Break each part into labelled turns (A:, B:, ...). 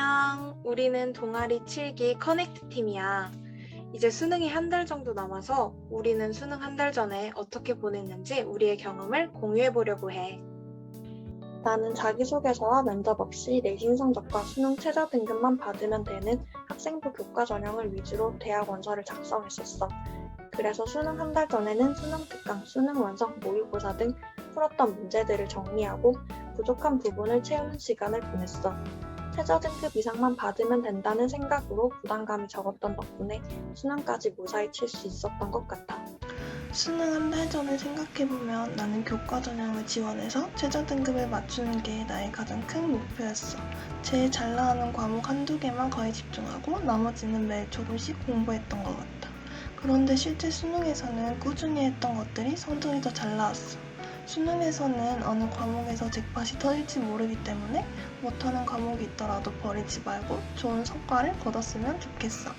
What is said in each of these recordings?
A: 안녕. 우리는 동아리 7기 커넥트 팀이야. 이제 수능이 한 달 정도 남아서 우리는 수능 한 달 전에 어떻게 보냈는지 우리의 경험을 공유해 보려고 해. 나는 자기소개서와 면접 없이 내신 성적과 수능 최저 등급만 받으면 되는 학생부 교과 전형을 위주로 대학 원서를 작성했었어. 그래서 수능 한 달 전에는 수능 특강, 수능 완성, 모의고사 등 풀었던 문제들을 정리하고 부족한 부분을 채우는 시간을 보냈어. 최저 등급 이상만 받으면 된다는 생각으로 부담감이 적었던 덕분에 수능까지 무사히 칠 수 있었던 것 같아.
B: 수능 한 달 전을 생각해보면 나는 교과 전형을 지원해서 최저 등급을 맞추는 게 나의 가장 큰 목표였어. 제일 잘 나가는 과목 한두 개만 거의 집중하고 나머지는 매일 조금씩 공부했던 것 같아. 그런데 실제 수능에서는 꾸준히 했던 것들이 성적이 더 잘 나왔어. 수능에서는 어느 과목에서 잭팟이 터질지 모르기 때문에 못하는 과목이 있더라도 버리지 말고 좋은 성과를 거뒀으면 좋겠어.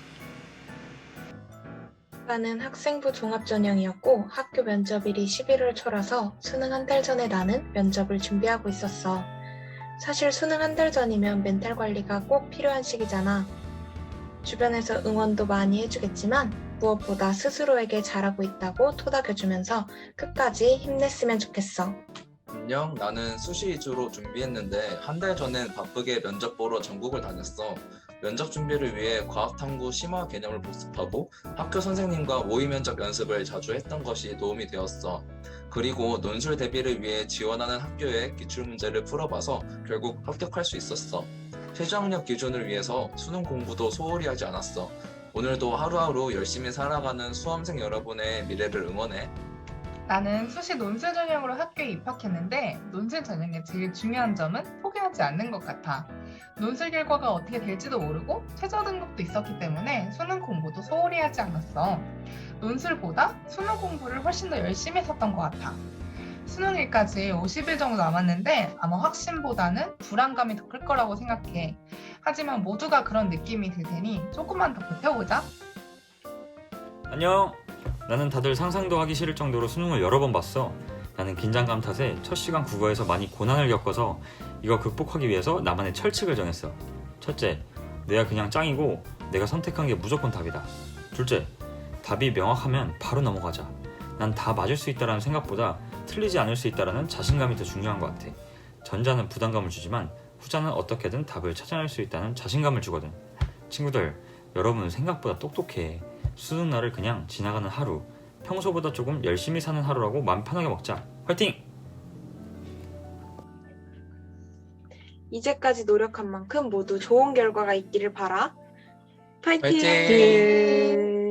A: 나는 학생부 종합전형이었고 학교 면접일이 11월 초라서 수능 한 달 전에 나는 면접을 준비하고 있었어. 사실 수능 한 달 전이면 멘탈 관리가 꼭 필요한 시기잖아. 주변에서 응원도 많이 해주겠지만 무엇보다 스스로에게 잘하고 있다고 토닥여주면서 끝까지 힘냈으면 좋겠어.
C: 안녕, 나는 수시 위주로 준비했는데 한 달 전엔 바쁘게 면접 보러 전국을 다녔어. 면접 준비를 위해 과학탐구 심화 개념을 복습하고 학교 선생님과 모의 면접 연습을 자주 했던 것이 도움이 되었어. 그리고 논술 대비를 위해 지원하는 학교의 기출 문제를 풀어봐서 결국 합격할 수 있었어. 최저학력 기준을 위해서 수능 공부도 소홀히 하지 않았어. 오늘도 하루하루 열심히 살아가는 수험생 여러분의 미래를 응원해.
D: 나는 수시 논술 전형으로 학교에 입학했는데 논술 전형의 제일 중요한 점은 포기하지 않는 것 같아. 논술 결과가 어떻게 될지도 모르고 최저 등급도 있었기 때문에 수능 공부도 소홀히 하지 않았어. 논술보다 수능 공부를 훨씬 더 열심히 했었던 것 같아. 수능일까지 50일 정도 남았는데 아마 확신보다는 불안감이 더 클 거라고 생각해. 하지만 모두가 그런 느낌이 들 테니 조금만 더 버텨보자.
E: 안녕. 나는 다들 상상도 하기 싫을 정도로 수능을 여러 번 봤어. 나는 긴장감 탓에 첫 시간 국어에서 많이 고난을 겪어서 이거 극복하기 위해서 나만의 철칙을 정했어. 첫째, 내가 그냥 짱이고 내가 선택한 게 무조건 답이다. 둘째, 답이 명확하면 바로 넘어가자. 난 다 맞을 수 있다라는 생각보다 틀리지 않을 수 있다라는 자신감이 더 중요한 것 같아. 전자는 부담감을 주지만 후자는 어떻게든 답을 찾아낼 수 있다는 자신감을 주거든. 친구들, 여러분 생각보다 똑똑해. 수능 날을 그냥 지나가는 하루, 평소보다 조금 열심히 사는 하루라고 마음 편하게 먹자. 화이팅!
A: 이제까지 노력한 만큼 모두 좋은 결과가 있기를 바라. 파이팅!
C: 파이팅!
A: 파이팅!